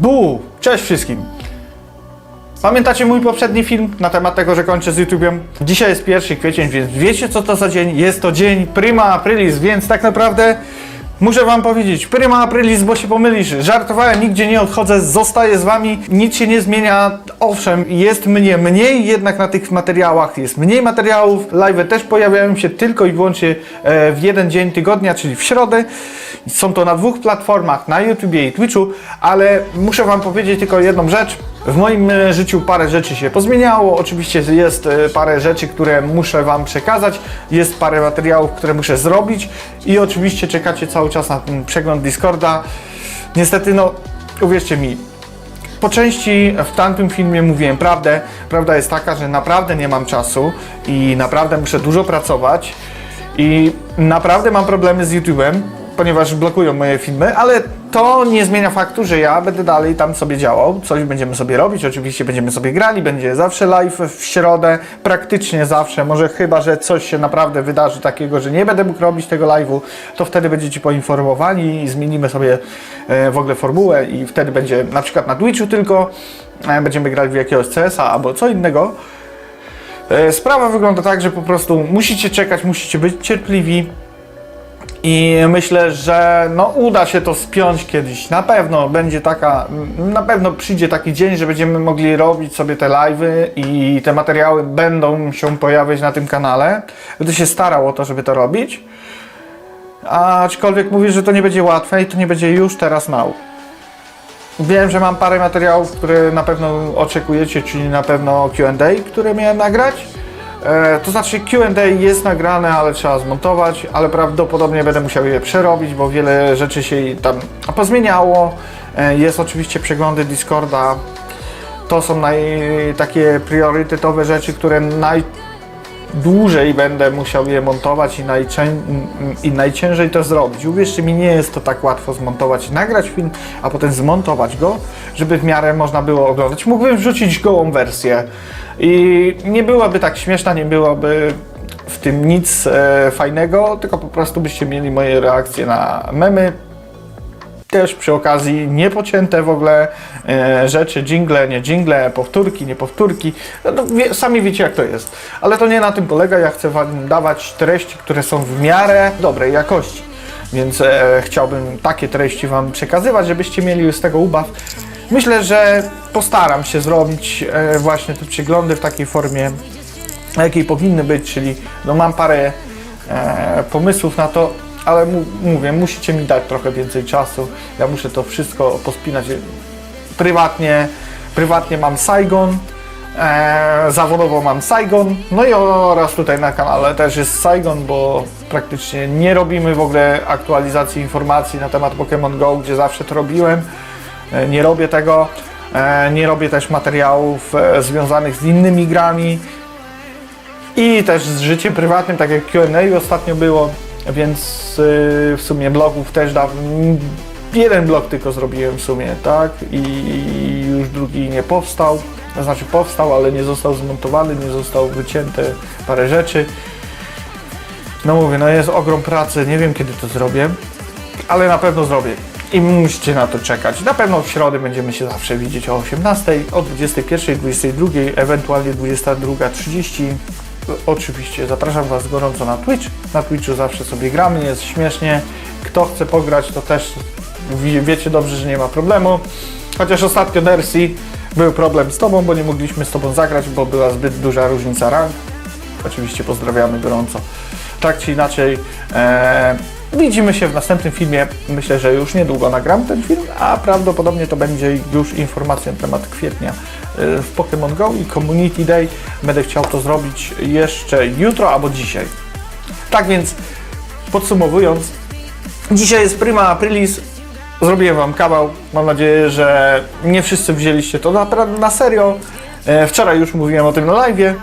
Bu! Cześć wszystkim! Pamiętacie mój poprzedni film na temat tego, że kończę z YouTube'em? Dzisiaj jest 1 kwiecień, więc wiecie co to za dzień? Jest to dzień prima aprilis, więc tak naprawdę muszę wam powiedzieć, prima aprilis, bo się pomylisz. Żartowałem, nigdzie nie odchodzę, zostaję z wami, nic się nie zmienia. Owszem, jest mnie mniej jednak na tych materiałach, jest mniej materiałów. Live też pojawiają się tylko i wyłącznie e, w jeden dzień tygodnia, czyli w środę. Są to na dwóch platformach, na YouTubie i Twitchu, ale muszę wam powiedzieć tylko jedną rzecz. W moim e, życiu parę rzeczy się pozmieniało. Oczywiście jest e, parę rzeczy, które muszę Wam przekazać. Jest parę materiałów, które muszę zrobić. I oczywiście czekacie cały czas na ten przegląd Discorda. Niestety, no, uwierzcie mi, po części w tamtym filmie mówiłem prawdę. Prawda jest taka, że naprawdę nie mam czasu i naprawdę muszę dużo pracować. I naprawdę mam problemy z YouTube'em, ponieważ blokują moje filmy, ale to nie zmienia faktu, że ja będę dalej tam sobie działał. Coś będziemy sobie robić, oczywiście będziemy sobie grali, będzie zawsze live w środę, praktycznie zawsze. Może chyba, że coś się naprawdę wydarzy takiego, że nie będę mógł robić tego live'u, to wtedy będziecie poinformowani i zmienimy sobie e, w ogóle formułę i wtedy będzie na przykład na Twitchu tylko e, będziemy grali w jakiegoś CS-a albo co innego. E, Sprawa wygląda tak, że po prostu musicie czekać, musicie być cierpliwi. I myślę, że no uda się to spiąć kiedyś. Na pewno będzie taka, na pewno przyjdzie taki dzień, że będziemy mogli robić sobie te live'y i te materiały będą się pojawiać na tym kanale. Będę się starał o to, żeby to robić. Aczkolwiek mówię, że to nie będzie łatwe i to nie będzie już teraz now. Wiem, że mam parę materiałów, które na pewno oczekujecie, czyli na pewno Q&A, które miałem nagrać. E, to znaczy Q&A jest nagrane, ale trzeba zmontować, ale prawdopodobnie będę musiał je przerobić, bo wiele rzeczy się tam pozmieniało. E, jest oczywiście przeglądy Discorda. To są naj, takie priorytetowe rzeczy, które najdłużej będę musiał je montować i, najczę, i najciężej to zrobić. Uwierzcie mi, nie jest to tak łatwo zmontować i nagrać film, a potem zmontować go, żeby w miarę można było oglądać. Mógłbym wrzucić gołą wersję i nie byłaby tak śmieszna, nie byłoby w tym nic e, fajnego, tylko po prostu byście mieli moje reakcje na memy, też przy okazji niepocięte w ogóle e, rzeczy, jingle, nie jingle, powtórki, nie powtórki. No, no, wie, sami wiecie jak to jest. Ale to nie na tym polega. Ja chcę Wam dawać treści, które są w miarę dobrej jakości. Więc e, chciałbym takie treści Wam przekazywać, żebyście mieli z tego ubaw. Myślę, że postaram się zrobić e, właśnie te przeglądy w takiej formie, jakiej powinny być, czyli no, mam parę e, pomysłów na to, ale mu, mówię, musicie mi dać trochę więcej czasu. Ja muszę to wszystko pospinać. Prywatnie, prywatnie mam Saigon, e, zawodowo mam Saigon, no i oraz tutaj na kanale też jest Saigon, bo praktycznie nie robimy w ogóle aktualizacji informacji na temat Pokémon Go, gdzie zawsze to robiłem. E, nie robię tego. E, nie robię też materiałów e, związanych z innymi grami i też z życiem prywatnym, tak jak Q&A ostatnio było, więc y, w sumie blogów też dawno, jeden blog tylko zrobiłem w sumie, tak, i już drugi nie powstał, znaczy powstał, ale nie został zmontowany, nie został wycięte parę rzeczy. No mówię, no jest ogrom pracy, nie wiem kiedy to zrobię, ale na pewno zrobię. I musicie na to czekać. Na pewno w środę będziemy się zawsze widzieć o 18, o 21, 22, ewentualnie 22.30. Oczywiście zapraszam Was gorąco na Twitch. Na Twitchu zawsze sobie gramy, jest śmiesznie. Kto chce pograć, to też wie- wiecie dobrze, że nie ma problemu. Chociaż ostatnio Nercy był problem z Tobą, bo nie mogliśmy z Tobą zagrać, bo była zbyt duża różnica rank. Oczywiście pozdrawiamy gorąco. Tak czy inaczej, e, widzimy się w następnym filmie. Myślę, że już niedługo nagram ten film, a prawdopodobnie to będzie już informacja na temat kwietnia e, w Pokémon Go i Community Day. Będę chciał to zrobić jeszcze jutro albo dzisiaj. Tak więc, podsumowując, dzisiaj jest prima aprilis. Zrobiłem Wam kawał. Mam nadzieję, że nie wszyscy wzięliście to naprawdę na serio. E, Wczoraj już mówiłem o tym na live.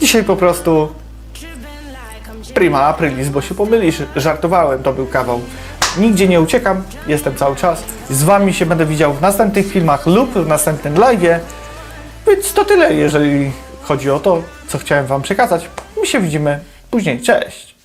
Dzisiaj po prostu prima aprilis, bo się pomylisz. Żartowałem, to był kawał. Nigdzie nie uciekam, jestem cały czas. Z Wami się będę widział w następnych filmach lub w następnym live. Więc to tyle, jeżeli chodzi o to, co chciałem Wam przekazać. My się widzimy później. Cześć!